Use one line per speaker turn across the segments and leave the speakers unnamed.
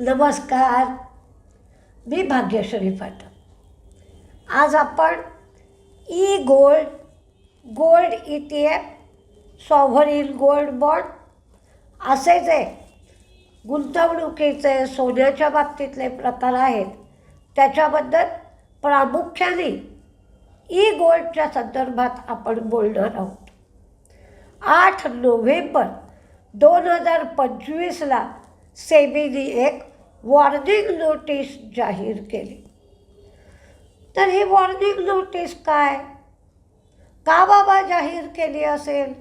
नमस्कार. मी भाग्यश्री पाठक. आज आपण E gold gold E T F sovereign gold bond असे जे गुंतवणुकीचे सोन्याच्या बाबतीतले प्रकार आहेत. त्याच्याबद्दल प्रामुख्याने ई गोल्डच्या संदर्भात आपण बोलणार आहोत. आठ नोव्हेंबर दोन हजार पंचवीसला सेबीने एक वॉर्निंग नोटीस जाहीर केली. तर ही वॉर्निंग नोटीस काय? का बाबा जाहीर केली असेल?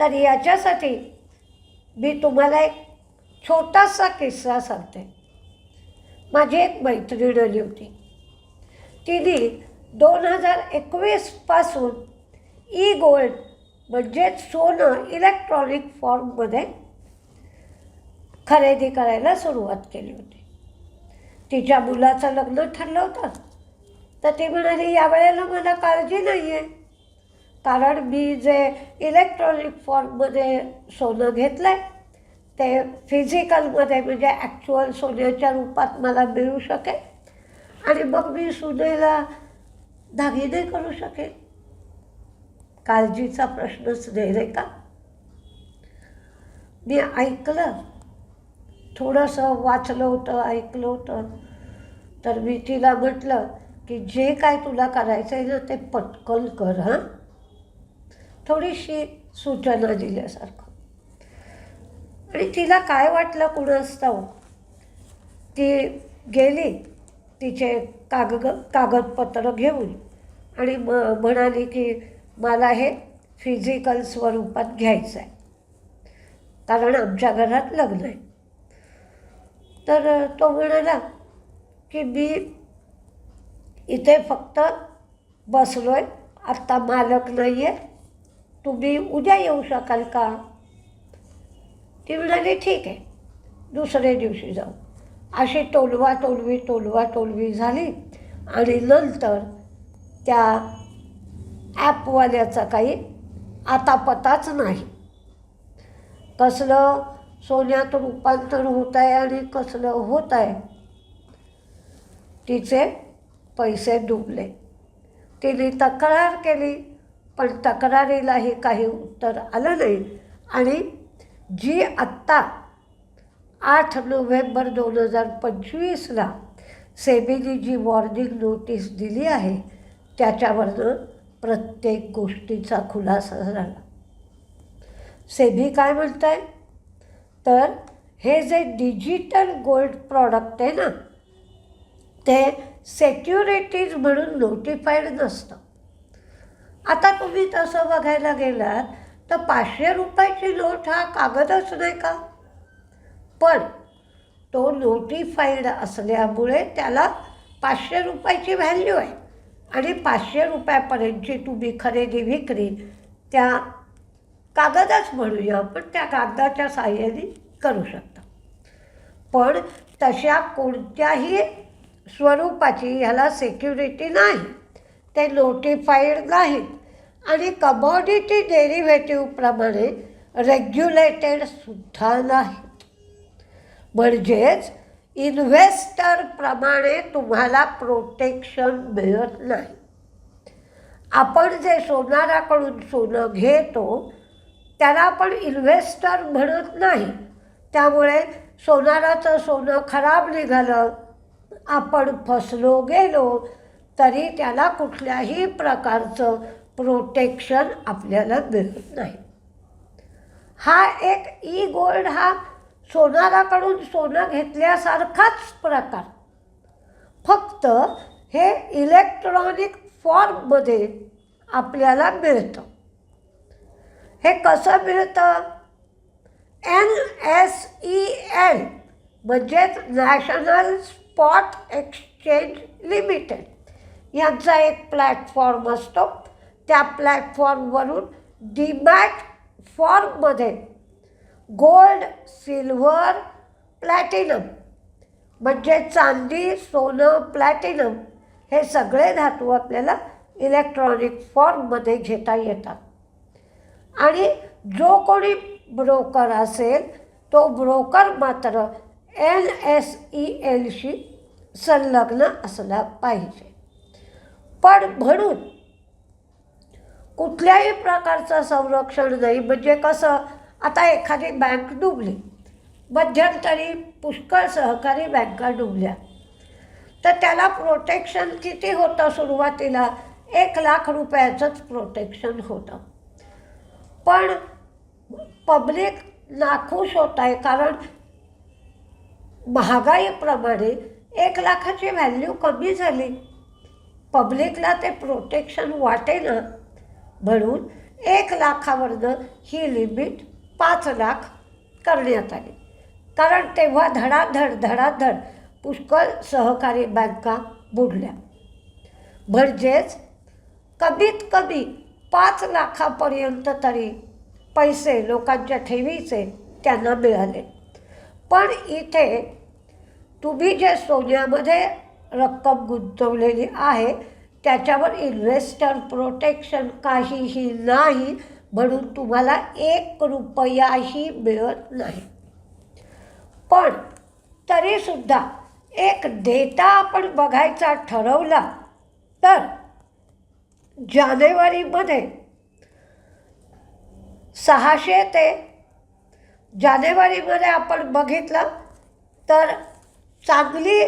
तर याच्यासाठी मी तुम्हाला एक छोटासा किस्सा सांगते. माझी एक मैत्रीण आली होती. तिने दोन हजार एकवीसपासून ई गोल्ड म्हणजेच सोनं इलेक्ट्रॉनिक फॉर्ममध्ये खरेदी करायला सुरुवात केली होती. तिच्या मुलाचं लग्न ठरलं होतं. तर ती म्हणाली यावेळेला मला काळजी नाही आहे कारण मी जे इलेक्ट्रॉनिक फॉर्ममध्ये सोनं घेतलं आहे ते फिजिकलमध्ये म्हणजे ॲक्च्युअल सोन्याच्या रूपात मला मिळू शकेल आणि मग मी सुनेला दागिने करू शकेल. काळजीचा प्रश्नच नाही रे का? मी ऐकलं थोडंसं वाचलं होतं ऐकलं होतं. तर मी तिला म्हटलं की जे काय तुला करायचं आहे ना ते पटकन कर हां. थोडीशी सूचना दिल्यासारखं. आणि तिला काय वाटलं कुणास्तव ती गेली तिचे कागद कागदपत्र घेऊन आणि म म्हणाली की मला हे फिजिकल स्वरूपात घ्यायचं आहे कारण आमच्या घरात लग्न आहे. तर तो म्हणाला की मी इथे फक्त बसलो आहे आत्ता मालक नाही आहे तुम्ही उद्या येऊ शकाल का? ती म्हणाली ठीक आहे दुसऱ्या दिवशी जाऊ. अशी टोलवा टोलवी टोलवा टोलवी झाली आणि नंतर त्या ॲपवाल्याचा काही आता पताच नाही. कसलं? सोन्यात रूपांतर होत आहे आणि कसलं होत आहे. तिचे पैसे डुबले. तिने तक्रार केली पण तक्रारीलाही काही उत्तर आलं नाही. आणि जी आत्ता आठ नोव्हेंबर दोन हजार पंचवीसला सेबीने जी वॉर्निंग नोटीस दिली आहे त्याच्यावरनं प्रत्येक गोष्टीचा खुलासा झाला. सेबी काय म्हणत आहे तर हे जे डिजिटल गोल्ड प्रॉडक्ट आहे ना ते सेक्युरिटीज म्हणून नोटिफाईड नसतं. आता तुम्ही तसं बघायला गेलात तर पाचशे रुपयाची नोट हा कागदच नाही का? पण तो नोटिफाईड असल्यामुळे त्याला पाचशे रुपयाची व्हॅल्यू आहे. आणि पाचशे रुपयापर्यंतची तुम्ही खरेदी विक्री त्या कागदच म्हणूया आपण त्या कागदाच्या साह्याने करू शकता. पण तशा कोणत्याही स्वरूपाची ह्याला सेक्युरिटी नाही. ते नोटिफाईड नाहीत. आणि कमॉडिटी डेरिव्हेटिव्हप्रमाणे रेग्युलेटेडसुद्धा नाहीत. म्हणजेच इन्व्हेस्टरप्रमाणे तुम्हाला प्रोटेक्शन मिळत नाही. आपण जे सोनाराकडून सोनं घेतो त्याला आपण इन्व्हेस्टर म्हणत नाही. त्यामुळे सोनाराचं सोनं खराब निघालं आपण फसलो गेलो तरी त्याला कुठल्याही प्रकारचं प्रोटेक्शन आपल्याला मिळत नाही. हा एक ई गोल्ड हा सोनाराकडून सोनं घेतल्यासारखाच प्रकार. फक्त हे इलेक्ट्रॉनिक फॉर्ममध्ये आपल्याला मिळतं. हे कसं मिळतं? एन एस ई एल म्हणजेच नॅशनल स्पॉट एक्सचेंज लिमिटेड यांचा एक प्लॅटफॉर्म असतो. त्या प्लॅटफॉर्मवरून डीमॅट फॉर्ममध्ये गोल्ड सिल्व्हर प्लॅटिनम म्हणजे चांदी सोनं प्लॅटिनम हे सगळे धातू आपल्याला इलेक्ट्रॉनिक फॉर्ममध्ये घेता येतात. आणि जो कोणी ब्रोकर असेल तो ब्रोकर मात्र एन एस ई एलशी संलग्न असला पाहिजे. पण म्हणून कुठल्याही प्रकारचं संरक्षण नाही. म्हणजे कसं आता एखादी बँक डुबली मध्यंतरी पुष्कळ सहकारी बँका डुबल्या तर त्याला प्रोटेक्शन किती होतं सुरुवातीला? एक लाख रुपयाचंच प्रोटेक्शन होतं. पण पब्लिक नाखुश होत आहे. कारण महागाईप्रमाणे एक लाखाची व्हॅल्यू कमी झाली. पब्लिकला ते प्रोटेक्शन वाटेना. म्हणून एक लाखावरनं ही लिमिट पाच लाख करण्यात आली. कारण तेव्हा धडाधड धडाधड पुष्कळ सहकारी बँका बुडल्या. म्हणजेच कमीत कमी पाच लाखापर्यंत तरी पैसे लोकांच्या ठेवीचे त्यांना मिळाले. पण इथे तुम्ही जे सोन्यामध्ये रक्कम गुंतवलेली आहे त्याच्यावर इन्व्हेस्टर प्रोटेक्शन काहीही नाही म्हणून तुम्हाला एक रुपयाही मिळत नाही. पण तरीसुद्धा एक डेटा आपण बघायचा ठरवला तर जानेवारीमध्ये सहाशे ते जानेवारीमध्ये आपण बघितलं तर चांगली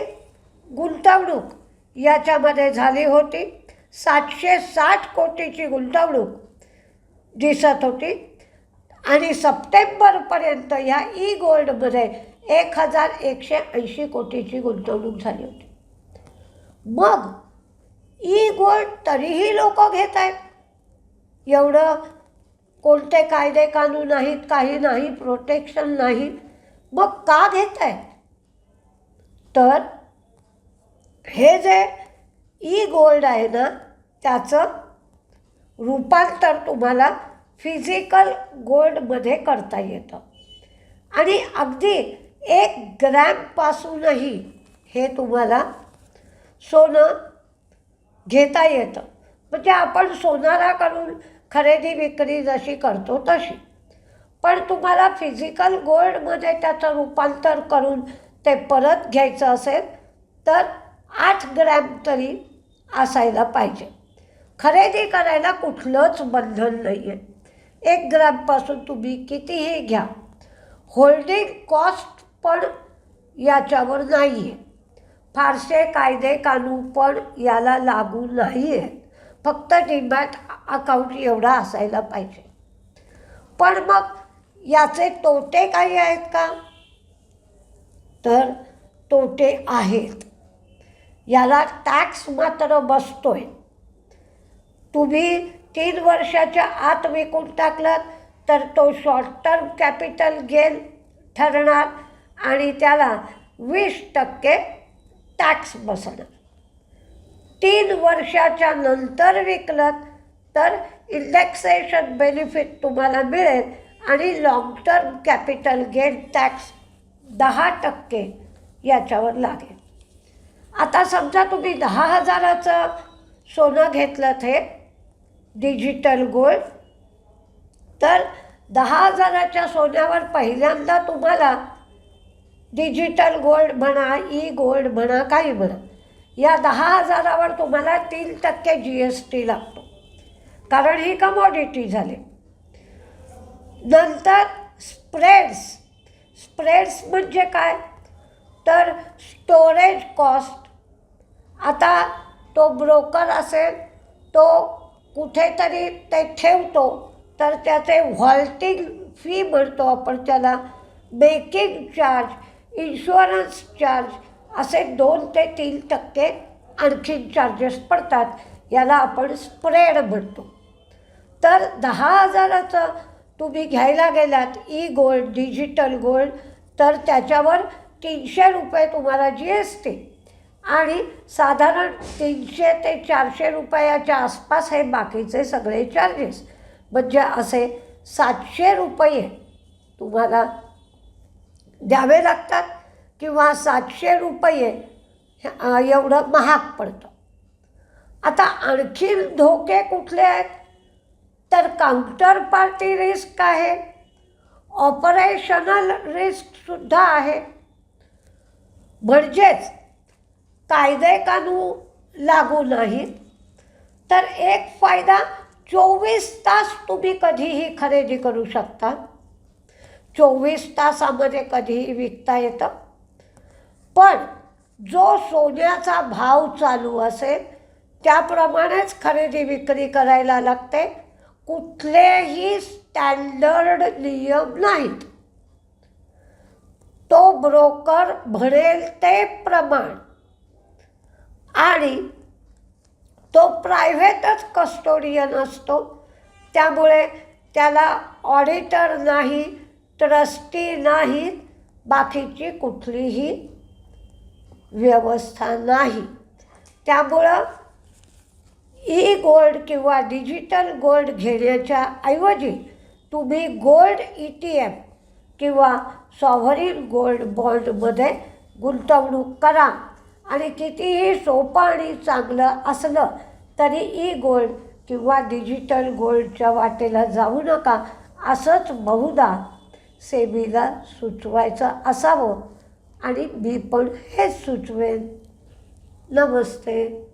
गुंतवणूक याच्यामध्ये झाली होती. सातशे साठ कोटीची गुंतवणूक दिसत होती. आणि सप्टेंबरपर्यंत ह्या ई गोल्डमध्ये एक हजार एकशे ऐंशी कोटीची गुंतवणूक झाली होती. मग ई गोल्ड तरीही लोक घेत आहेत. एवढं कोणते कायदे कानून नाहीत काही नाही प्रोटेक्शन नाही. मग का घेत आहेत? तर हे जे ई गोल्ड आहे ना त्याचं रूपांतर तुम्हाला फिजिकल गोल्डमध्ये करता येतं. आणि अगदी एक ग्रॅमपासूनही हे तुम्हाला सोनं घेता येतं. म्हणजे आपण सोनाराकडून खरेदी विक्री जशी करतो तशी. पण तुम्हाला फिजिकल गोल्डमध्ये त्याचं रूपांतर करून ते परत घ्यायचं असेल तर आठ ग्रॅम तरी असायला पाहिजे. खरेदी करायला कुठलंच बंधन नाही आहे एक ग्रॅमपासून तुम्ही कितीही घ्या. होल्डिंग कॉस्ट पण याच्यावर नाही आहे फारसे कायदे कानून पण याला लागू नाही आहेत फक्त डिमॅट अकाउंट एवढा असायला पाहिजे. पण मग याचे तोटे काही आहेत का? तर तोटे आहेत. याला टॅक्स मात्र बसतोय. तुम्ही तीन वर्षाच्या आत विकून टाकलात तर तो शॉर्ट टर्म कॅपिटल गेन ठरणार आणि त्याला वीस टक्के टॅक्स बसणार तीन वर्षाच्या नंतर विकलं तर इंडेक्सेशन बेनिफिट तुम्हाला मिळेल आणि long term capital gain tax दहा टक्के याच्यावर लागेल. आता समजा तुम्ही दहा हजाराचं सोनं घेतलं हे डिजिटल गोल्ड तर दहा हजाराच्या सोन्यावर पहिल्यांदा तुम्हाला डिजिटल गोल्ड म्हणा ई गोल्ड म्हणा काही म्हणा. या दहा हजारावर तुम्हाला तीन टक्के जी एस टी लागतो. कारण ही कमॉडिटी झाली. नंतर स्प्रेड्स स्प्रेड्स म्हणजे काय? तर स्टोरेज कॉस्ट आता तो ब्रोकर असेल तो कुठेतरी ते ठेवतो तर त्याचे व्हॉल्टिंग फी म्हणतो आपण त्याला. मेकिंग चार्ज इन्शुरन्स चार्ज असे दोन ते तीन टक्के आणखीन चार्जेस पडतात. याला आपण स्प्रेड म्हणतो. तर दहा हजाराचं तुम्ही घ्यायला गेलात ई गोल्ड डिजिटल गोल्ड तर त्याच्यावर तीनशे रुपये तुम्हाला जी एस टी आणि साधारण तीनशे ते चारशे रुपयाच्या आसपास हे बाकीचे सगळे चार्जेस म्हणजे असे सातशे रुपये तुम्हाला द्यावे लागतात किंवा सातशे रुपये एवढं महाग पडतं. आता आणखी धोके कुठले आहेत? तर काउंटर पार्टी रिस्क आहे ऑपरेशनल रिस्कसुद्धा आहे. म्हणजेच कायदे कानून लागू नाहीत. तर एक फायदा चोवीस तास तुम्ही कधीही खरेदी करू शकता. चोवीस तासामध्ये कधीही विकता येतं. पण जो सोन्याचा भाव चालू असेल त्याप्रमाणेच खरेदी विक्री करायला लागते. कुठलेही स्टँडर्ड नियम नाहीत. तो ब्रोकर भरेल ते प्रमाण. आणि तो प्रायव्हेटच कस्टोडियन असतो. त्यामुळे त्याला ऑडिटर नाही ट्रस्टी नाहीत बाकीची कुठलीही व्यवस्था नाही. त्यामुळं ई गोल्ड किंवा डिजिटल गोल्ड घेण्याच्या ऐवजी तुम्ही गोल्ड ई टी एफ किंवा सॉव्हरीन गोल्ड बॉन्डमध्ये गुंतवणूक करा. आणि कितीही सोपं आणि चांगलं असलं तरी ई गोल्ड किंवा डिजिटल गोल्डच्या वाटेला जाऊ नका असंच बहुधा सेबीला सुचवायचं असावं आणि मी पण हेच सुचवेन. नमस्ते.